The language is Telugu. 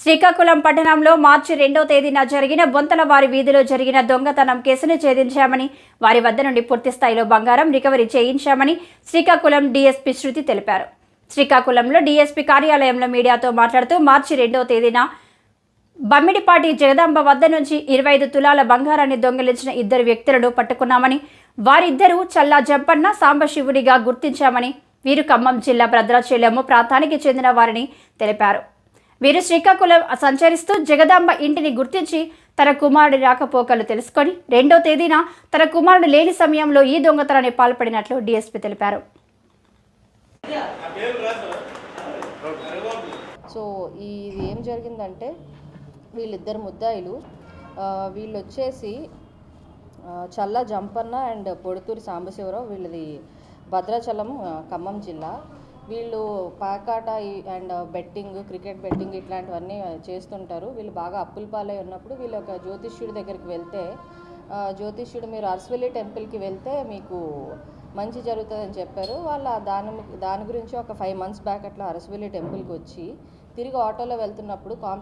శ్రీకాకుళం పట్టణంలో మార్చి రెండో తేదీన జరిగిన బొంతలవారి వీధిలో జరిగిన దొంగతనం కేసును ఛేదించామని వారి వద్ద నుండి పూర్తి స్థాయిలో బంగారం రికవరీ చేయించామని శ్రీకాకుళం డీఎస్పీ శృతి తెలిపారు. శ్రీకాకుళంలో డీఎస్పీ కార్యాలయంలో మీడియాతో మాట్లాడుతూ మార్చి రెండో తేదీన బమ్మిడిపాటి జగదాంబ వద్ద నుంచి ఇరవై ఐదు తులాల బంగారాన్ని దొంగిలించిన ఇద్దరు వ్యక్తులను పట్టుకున్నామని వారిద్దరూ చల్లా జంపన్న సాంబశివునిగా గుర్తించామని వీరు ఖమ్మం జిల్లా భద్రాచలము ప్రాంతానికి చెందిన వారిని తెలిపారు. వీరు శ్రీకాకుళం సంచరిస్తూ జగదాంబ ఇంటిని గుర్తించి తన కుమారుడి రాకపోకలు తెలుసుకొని రెండో తేదీన తన కుమారుడు లేని సమయంలో ఈ దొంగతనాన్ని పాల్పడినట్లు డీఎస్పీ తెలిపారు. సో ఇది ఏం జరిగిందంటే వీళ్ళిద్దరు ముద్దాయిలు వీళ్ళు వచ్చేసి చల్ల జంపన్న అండ్ పొడుతూరి సాంబశివరావు వీళ్ళది భద్రాచలం ఖమ్మం జిల్లా. వీళ్ళు పాకాట అండ్ బెట్టింగ్ క్రికెట్ బెట్టింగ్ ఇట్లాంటివన్నీ చేస్తుంటారు. వీళ్ళు బాగా అప్పుల పాలై ఉన్నప్పుడు వీళ్ళు ఒక జ్యోతిష్యుడి దగ్గరికి వెళ్తే జ్యోతిష్యుడు మీరు అర్స్వెల్లి టెంపుల్కి వెళ్తే మీకు మంచి జరుగుతుందని చెప్పారు. వాళ్ళ దాని దాని గురించి ఒక ఫైవ్ మంత్స్ బ్యాక్ అట్లా అరసవెల్లి టెంపుల్కి వచ్చి తిరిగి ఆటోలో వెళ్తున్నప్పుడు కాంప్లెక్స్